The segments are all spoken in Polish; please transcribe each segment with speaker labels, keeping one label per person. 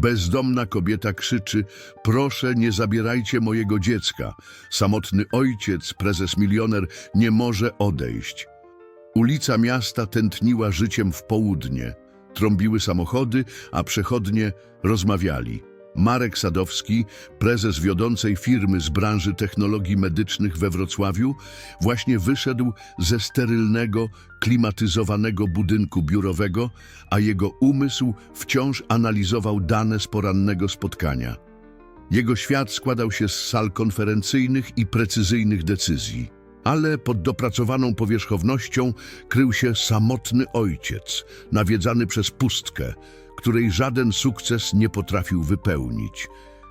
Speaker 1: Bezdomna kobieta krzyczy: Proszę, nie zabierajcie mojego dziecka. Samotny ojciec, prezes milioner, nie może odejść. Ulica miasta tętniła życiem w południe. Trąbiły samochody, a przechodnie rozmawiali. Marek Sadowski, prezes wiodącej firmy z branży technologii medycznych we Wrocławiu, właśnie wyszedł ze sterylnego, klimatyzowanego budynku biurowego, a jego umysł wciąż analizował dane z porannego spotkania. Jego świat składał się z sal konferencyjnych i precyzyjnych decyzji. Ale pod dopracowaną powierzchownością krył się samotny ojciec, nawiedzany przez pustkę, której żaden sukces nie potrafił wypełnić.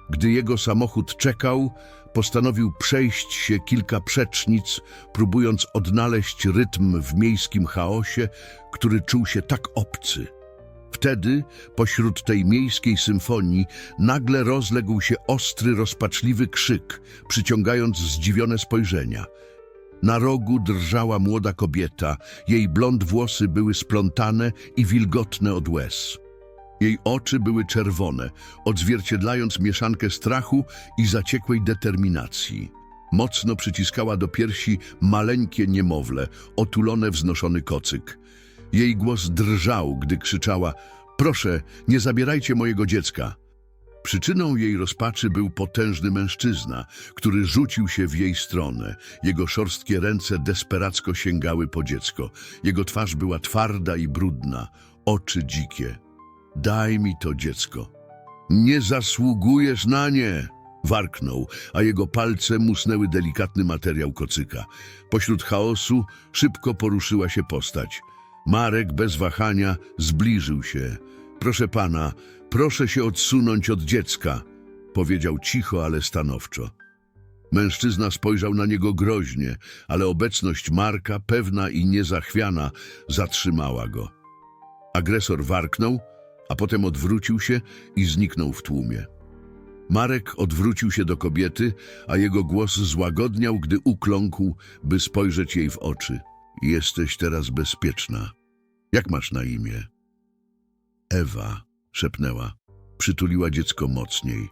Speaker 1: Gdy jego samochód czekał, postanowił przejść się kilka przecznic, próbując odnaleźć rytm w miejskim chaosie, który czuł się tak obcy. Wtedy, pośród tej miejskiej symfonii, nagle rozległ się ostry, rozpaczliwy krzyk, przyciągając zdziwione spojrzenia. Na rogu drżała młoda kobieta, jej blond włosy były splątane i wilgotne od łez. Jej oczy były czerwone, odzwierciedlając mieszankę strachu i zaciekłej determinacji. Mocno przyciskała do piersi maleńkie niemowlę, otulone wznoszony kocyk. Jej głos drżał, gdy krzyczała: Proszę, nie zabierajcie mojego dziecka. Przyczyną jej rozpaczy był potężny mężczyzna, który rzucił się w jej stronę. Jego szorstkie ręce desperacko sięgały po dziecko. Jego twarz była twarda i brudna, oczy dzikie. Daj mi to dziecko. Nie zasługujesz na nie! Warknął, a jego palce musnęły delikatny materiał kocyka. Pośród chaosu szybko poruszyła się postać. Marek bez wahania zbliżył się. Proszę pana, proszę się odsunąć od dziecka, powiedział cicho, ale stanowczo. Mężczyzna spojrzał na niego groźnie, ale obecność Marka, pewna i niezachwiana, zatrzymała go. Agresor warknął, a potem odwrócił się i zniknął w tłumie. Marek odwrócił się do kobiety, a jego głos złagodniał, gdy ukląkł, by spojrzeć jej w oczy. Jesteś teraz bezpieczna. Jak masz na imię? Ewa, szepnęła. Przytuliła dziecko mocniej.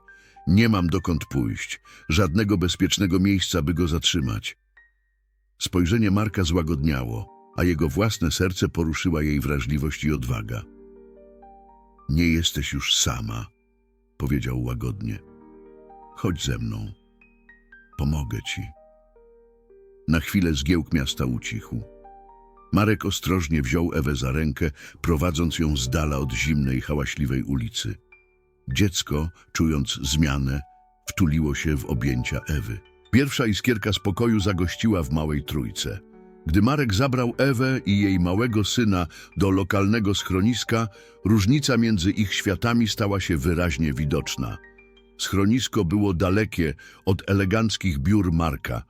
Speaker 1: Nie mam dokąd pójść, żadnego bezpiecznego miejsca, by go zatrzymać. Spojrzenie Marka złagodniało, a jego własne serce poruszyła jej wrażliwość i odwaga. Nie jesteś już sama, powiedział łagodnie. Chodź ze mną. Pomogę ci. Na chwilę zgiełk miasta ucichł. Marek ostrożnie wziął Ewę za rękę, prowadząc ją z dala od zimnej, hałaśliwej ulicy. Dziecko, czując zmianę, wtuliło się w objęcia Ewy. Pierwsza iskierka spokoju zagościła w małej trójce. Gdy Marek zabrał Ewę i jej małego syna do lokalnego schroniska, różnica między ich światami stała się wyraźnie widoczna. Schronisko było dalekie od eleganckich biur Marka.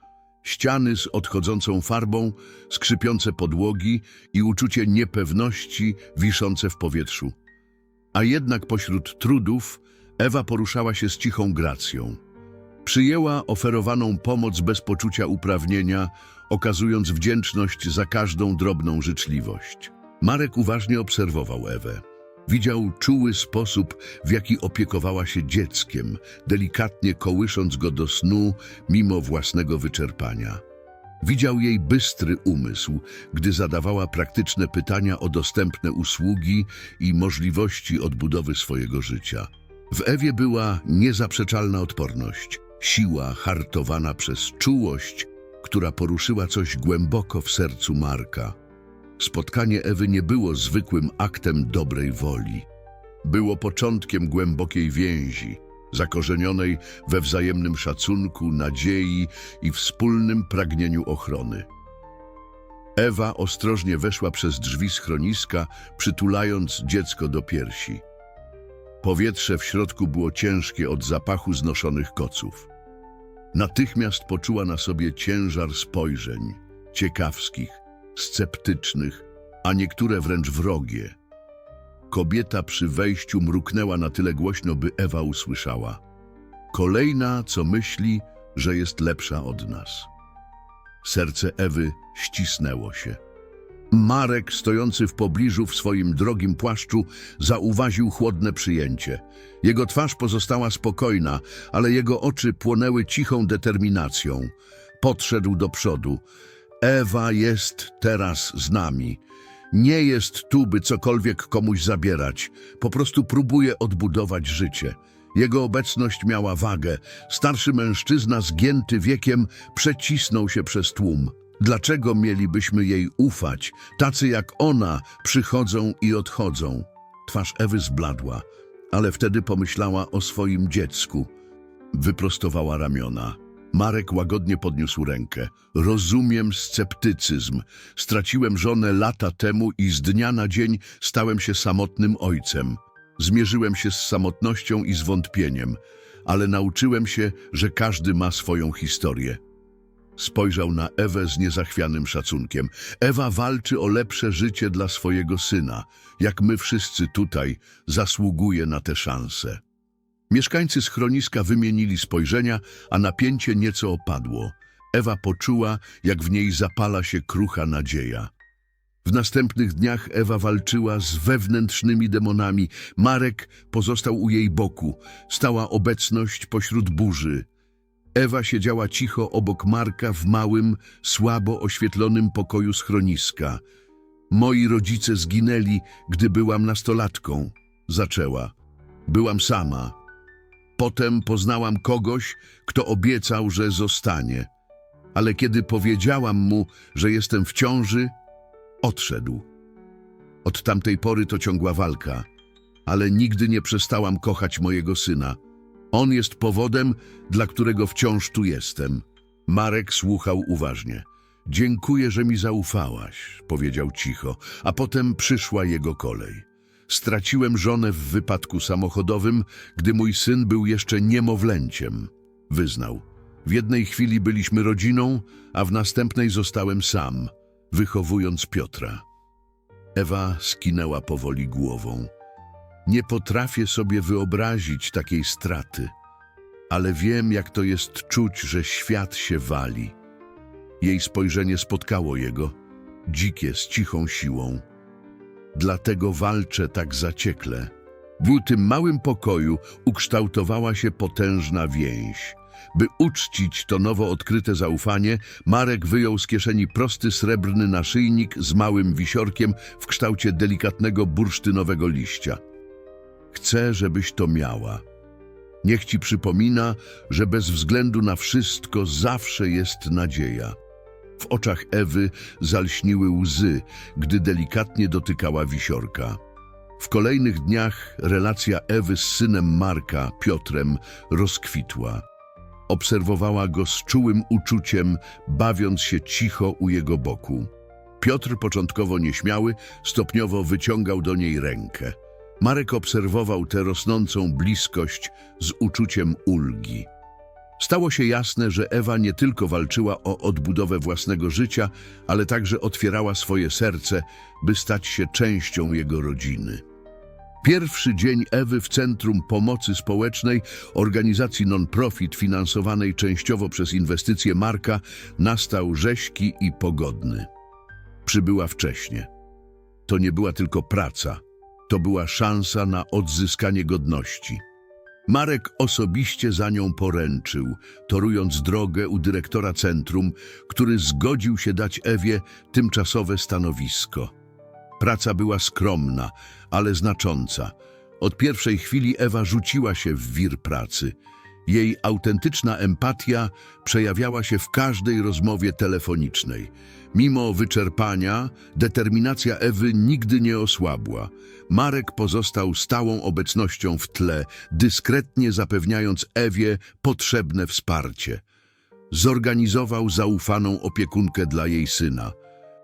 Speaker 1: Ściany z odchodzącą farbą, skrzypiące podłogi i uczucie niepewności wiszące w powietrzu. A jednak pośród trudów Ewa poruszała się z cichą gracją. Przyjęła oferowaną pomoc bez poczucia uprawnienia, okazując wdzięczność za każdą drobną życzliwość. Marek uważnie obserwował Ewę. Widział czuły sposób, w jaki opiekowała się dzieckiem, delikatnie kołysząc go do snu mimo własnego wyczerpania. Widział jej bystry umysł, gdy zadawała praktyczne pytania o dostępne usługi i możliwości odbudowy swojego życia. W Ewie była niezaprzeczalna odporność, siła hartowana przez czułość, która poruszyła coś głęboko w sercu Marka. Spotkanie Ewy nie było zwykłym aktem dobrej woli. Było początkiem głębokiej więzi, zakorzenionej we wzajemnym szacunku, nadziei i wspólnym pragnieniu ochrony. Ewa ostrożnie weszła przez drzwi schroniska, przytulając dziecko do piersi. Powietrze w środku było ciężkie od zapachu znoszonych koców. Natychmiast poczuła na sobie ciężar spojrzeń, ciekawskich, sceptycznych, a niektóre wręcz wrogie. Kobieta przy wejściu mruknęła na tyle głośno, by Ewa usłyszała. Kolejna, co myśli, że jest lepsza od nas. Serce Ewy ścisnęło się. Marek, stojący w pobliżu w swoim drogim płaszczu, zauważył chłodne przyjęcie. Jego twarz pozostała spokojna, ale jego oczy płonęły cichą determinacją. Podszedł do przodu. Ewa jest teraz z nami. Nie jest tu, by cokolwiek komuś zabierać. Po prostu próbuje odbudować życie. Jego obecność miała wagę. Starszy mężczyzna, zgięty wiekiem, przecisnął się przez tłum. Dlaczego mielibyśmy jej ufać? Tacy jak ona przychodzą i odchodzą. Twarz Ewy zbladła, ale wtedy pomyślała o swoim dziecku. Wyprostowała ramiona. Marek łagodnie podniósł rękę. Rozumiem sceptycyzm. Straciłem żonę lata temu i z dnia na dzień stałem się samotnym ojcem. Zmierzyłem się z samotnością i zwątpieniem, ale nauczyłem się, że każdy ma swoją historię. Spojrzał na Ewę z niezachwianym szacunkiem. Ewa walczy o lepsze życie dla swojego syna. Jak my wszyscy tutaj, zasługuje na tę szansę. Mieszkańcy schroniska wymienili spojrzenia, a napięcie nieco opadło. Ewa poczuła, jak w niej zapala się krucha nadzieja. W następnych dniach Ewa walczyła z wewnętrznymi demonami. Marek pozostał u jej boku. Stała obecność pośród burzy. Ewa siedziała cicho obok Marka w małym, słabo oświetlonym pokoju schroniska. Moi rodzice zginęli, gdy byłam nastolatką, zaczęła. Byłam sama. Potem poznałam kogoś, kto obiecał, że zostanie. Ale kiedy powiedziałam mu, że jestem w ciąży, odszedł. Od tamtej pory to ciągła walka, ale nigdy nie przestałam kochać mojego syna. On jest powodem, dla którego wciąż tu jestem. Marek słuchał uważnie. Dziękuję, że mi zaufałaś, powiedział cicho, a potem przyszła jego kolej. Straciłem żonę w wypadku samochodowym, gdy mój syn był jeszcze niemowlęciem, wyznał. W jednej chwili byliśmy rodziną, a w następnej zostałem sam, wychowując Piotra. Ewa skinęła powoli głową. Nie potrafię sobie wyobrazić takiej straty, ale wiem, jak to jest czuć, że świat się wali. Jej spojrzenie spotkało jego, dzikie, z cichą siłą. Dlatego walczę tak zaciekle. W tym małym pokoju ukształtowała się potężna więź. By uczcić to nowo odkryte zaufanie, Marek wyjął z kieszeni prosty srebrny naszyjnik z małym wisiorkiem w kształcie delikatnego bursztynowego liścia. Chcę, żebyś to miała. Niech ci przypomina, że bez względu na wszystko zawsze jest nadzieja. W oczach Ewy zalśniły łzy, gdy delikatnie dotykała wisiorka. W kolejnych dniach relacja Ewy z synem Marka, Piotrem, rozkwitła. Obserwowała go z czułym uczuciem, bawiąc się cicho u jego boku. Piotr, początkowo nieśmiały, stopniowo wyciągał do niej rękę. Marek obserwował tę rosnącą bliskość z uczuciem ulgi. Stało się jasne, że Ewa nie tylko walczyła o odbudowę własnego życia, ale także otwierała swoje serce, by stać się częścią jego rodziny. Pierwszy dzień Ewy w Centrum Pomocy Społecznej, organizacji non-profit finansowanej częściowo przez inwestycje Marka, nastał rześki i pogodny. Przybyła wcześnie. To nie była tylko praca, to była szansa na odzyskanie godności. Marek osobiście za nią poręczył, torując drogę u dyrektora centrum, który zgodził się dać Ewie tymczasowe stanowisko. Praca była skromna, ale znacząca. Od pierwszej chwili Ewa rzuciła się w wir pracy. Jej autentyczna empatia przejawiała się w każdej rozmowie telefonicznej. Mimo wyczerpania, determinacja Ewy nigdy nie osłabła. Marek pozostał stałą obecnością w tle, dyskretnie zapewniając Ewie potrzebne wsparcie. Zorganizował zaufaną opiekunkę dla jej syna.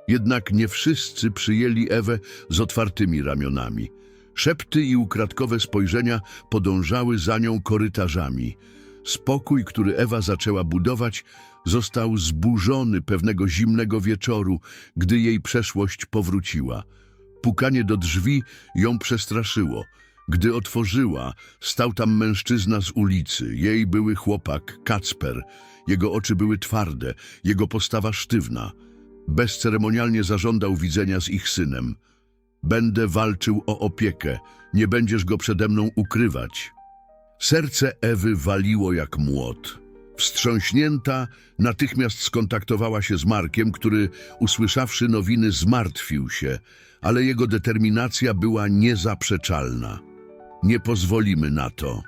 Speaker 1: Jednak nie wszyscy przyjęli Ewę z otwartymi ramionami. Szepty i ukradkowe spojrzenia podążały za nią korytarzami. Spokój, który Ewa zaczęła budować, został zburzony pewnego zimnego wieczoru, gdy jej przeszłość powróciła. Pukanie do drzwi ją przestraszyło. Gdy otworzyła, stał tam mężczyzna z ulicy. Jej były chłopak, Kacper. Jego oczy były twarde, jego postawa sztywna. Bezceremonialnie zażądał widzenia z ich synem. Będę walczył o opiekę, nie będziesz go przede mną ukrywać. Serce Ewy waliło jak młot. Wstrząśnięta, natychmiast skontaktowała się z Markiem, który, usłyszawszy nowiny, zmartwił się, ale jego determinacja była niezaprzeczalna. Nie pozwolimy na to.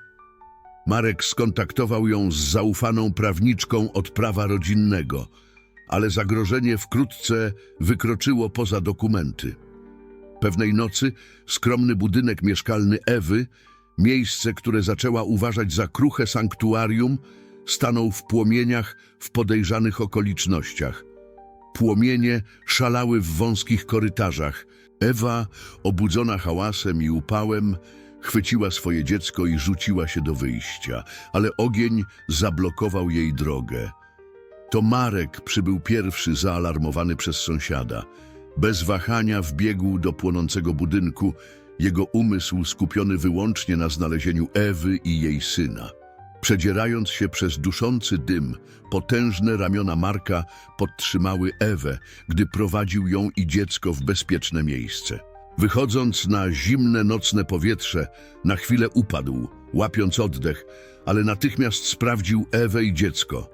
Speaker 1: Marek skontaktował ją z zaufaną prawniczką od prawa rodzinnego, ale zagrożenie wkrótce wykroczyło poza dokumenty. Pewnej nocy skromny budynek mieszkalny Ewy, miejsce, które zaczęła uważać za kruche sanktuarium, stanął w płomieniach w podejrzanych okolicznościach. Płomienie szalały w wąskich korytarzach. Ewa, obudzona hałasem i upałem, chwyciła swoje dziecko i rzuciła się do wyjścia, ale ogień zablokował jej drogę. To Marek przybył pierwszy, zaalarmowany przez sąsiada. Bez wahania wbiegł do płonącego budynku, jego umysł skupiony wyłącznie na znalezieniu Ewy i jej syna. Przedzierając się przez duszący dym, potężne ramiona Marka podtrzymały Ewę, gdy prowadził ją i dziecko w bezpieczne miejsce. Wychodząc na zimne nocne powietrze, na chwilę upadł, łapiąc oddech, ale natychmiast sprawdził Ewę i dziecko.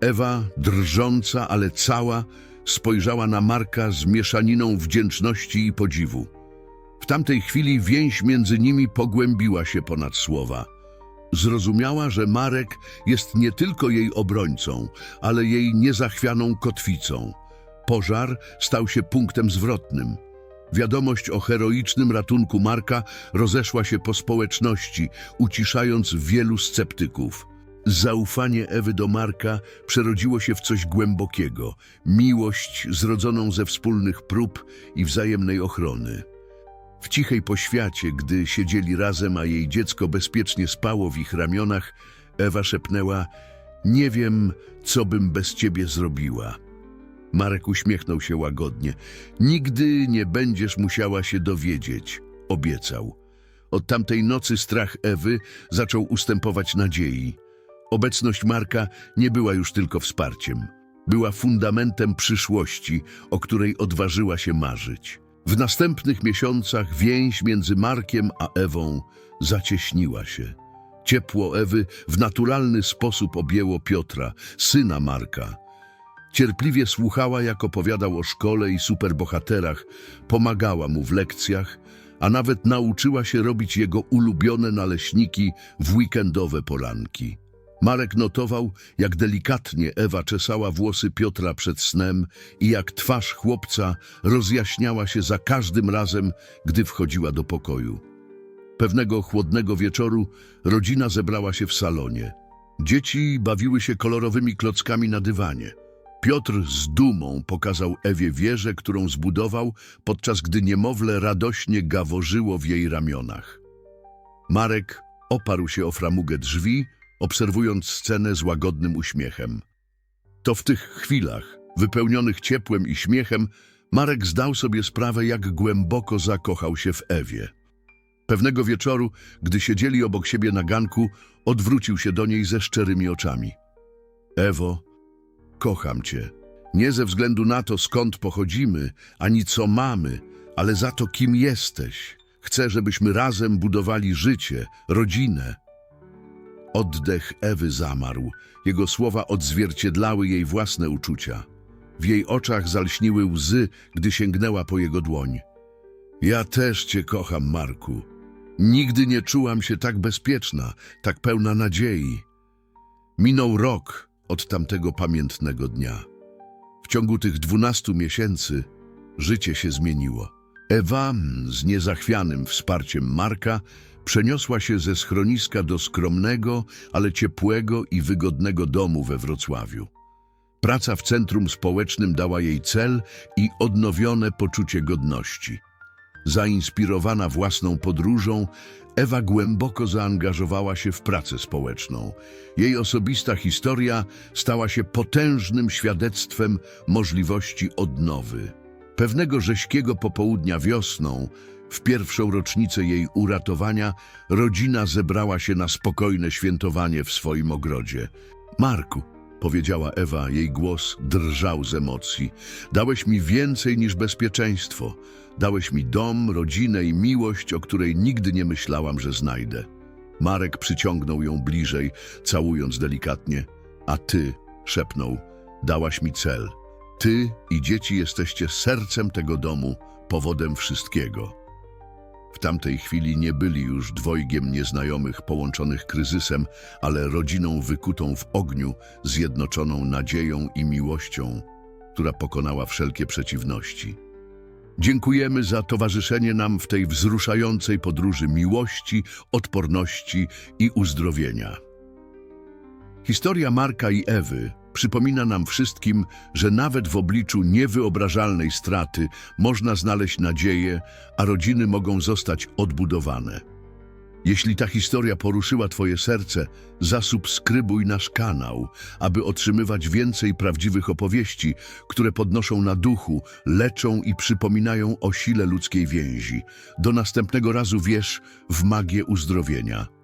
Speaker 1: Ewa, drżąca, ale cała, spojrzała na Marka z mieszaniną wdzięczności i podziwu. W tamtej chwili więź między nimi pogłębiła się ponad słowa. Zrozumiała, że Marek jest nie tylko jej obrońcą, ale jej niezachwianą kotwicą. Pożar stał się punktem zwrotnym. Wiadomość o heroicznym ratunku Marka rozeszła się po społeczności, uciszając wielu sceptyków. Zaufanie Ewy do Marka przerodziło się w coś głębokiego, miłość zrodzoną ze wspólnych prób i wzajemnej ochrony. W cichej poświacie, gdy siedzieli razem, a jej dziecko bezpiecznie spało w ich ramionach, Ewa szepnęła: Nie wiem, co bym bez ciebie zrobiła. Marek uśmiechnął się łagodnie. Nigdy nie będziesz musiała się dowiedzieć, obiecał. Od tamtej nocy strach Ewy zaczął ustępować nadziei. Obecność Marka nie była już tylko wsparciem. Była fundamentem przyszłości, o której odważyła się marzyć. W następnych miesiącach więź między Markiem a Ewą zacieśniła się. Ciepło Ewy w naturalny sposób objęło Piotra, syna Marka. Cierpliwie słuchała, jak opowiadał o szkole i superbohaterach, pomagała mu w lekcjach, a nawet nauczyła się robić jego ulubione naleśniki w weekendowe poranki. Marek notował, jak delikatnie Ewa czesała włosy Piotra przed snem i jak twarz chłopca rozjaśniała się za każdym razem, gdy wchodziła do pokoju. Pewnego chłodnego wieczoru rodzina zebrała się w salonie. Dzieci bawiły się kolorowymi klockami na dywanie. Piotr z dumą pokazał Ewie wieżę, którą zbudował, podczas gdy niemowlę radośnie gaworzyło w jej ramionach. Marek oparł się o framugę drzwi, obserwując scenę z łagodnym uśmiechem. To w tych chwilach, wypełnionych ciepłem i śmiechem, Marek zdał sobie sprawę, jak głęboko zakochał się w Ewie. Pewnego wieczoru, gdy siedzieli obok siebie na ganku, odwrócił się do niej ze szczerymi oczami. Ewo, kocham cię. Nie ze względu na to, skąd pochodzimy, ani co mamy, ale za to, kim jesteś. Chcę, żebyśmy razem budowali życie, rodzinę. Oddech Ewy zamarł. Jego słowa odzwierciedlały jej własne uczucia. W jej oczach zalśniły łzy, gdy sięgnęła po jego dłoń. Ja też cię kocham, Marku. Nigdy nie czułam się tak bezpieczna, tak pełna nadziei. Minął rok od tamtego pamiętnego dnia. W ciągu tych dwunastu miesięcy życie się zmieniło. Ewa, z niezachwianym wsparciem Marka, przeniosła się ze schroniska do skromnego, ale ciepłego i wygodnego domu we Wrocławiu. Praca w centrum społecznym dała jej cel i odnowione poczucie godności. Zainspirowana własną podróżą, Ewa głęboko zaangażowała się w pracę społeczną. Jej osobista historia stała się potężnym świadectwem możliwości odnowy. Pewnego rześkiego popołudnia wiosną, w pierwszą rocznicę jej uratowania, rodzina zebrała się na spokojne świętowanie w swoim ogrodzie. Marku, powiedziała Ewa, jej głos drżał z emocji. Dałeś mi więcej niż bezpieczeństwo. Dałeś mi dom, rodzinę i miłość, o której nigdy nie myślałam, że znajdę. Marek przyciągnął ją bliżej, całując delikatnie. A ty, szepnął, dałaś mi cel. Ty i dzieci jesteście sercem tego domu, powodem wszystkiego. W tamtej chwili nie byli już dwojgiem nieznajomych połączonych kryzysem, ale rodziną wykutą w ogniu, zjednoczoną nadzieją i miłością, która pokonała wszelkie przeciwności. Dziękujemy za towarzyszenie nam w tej wzruszającej podróży miłości, odporności i uzdrowienia. Historia Marka i Ewy przypomina nam wszystkim, że nawet w obliczu niewyobrażalnej straty można znaleźć nadzieję, a rodziny mogą zostać odbudowane. Jeśli ta historia poruszyła Twoje serce, zasubskrybuj nasz kanał, aby otrzymywać więcej prawdziwych opowieści, które podnoszą na duchu, leczą i przypominają o sile ludzkiej więzi. Do następnego razu wierz w magię uzdrowienia.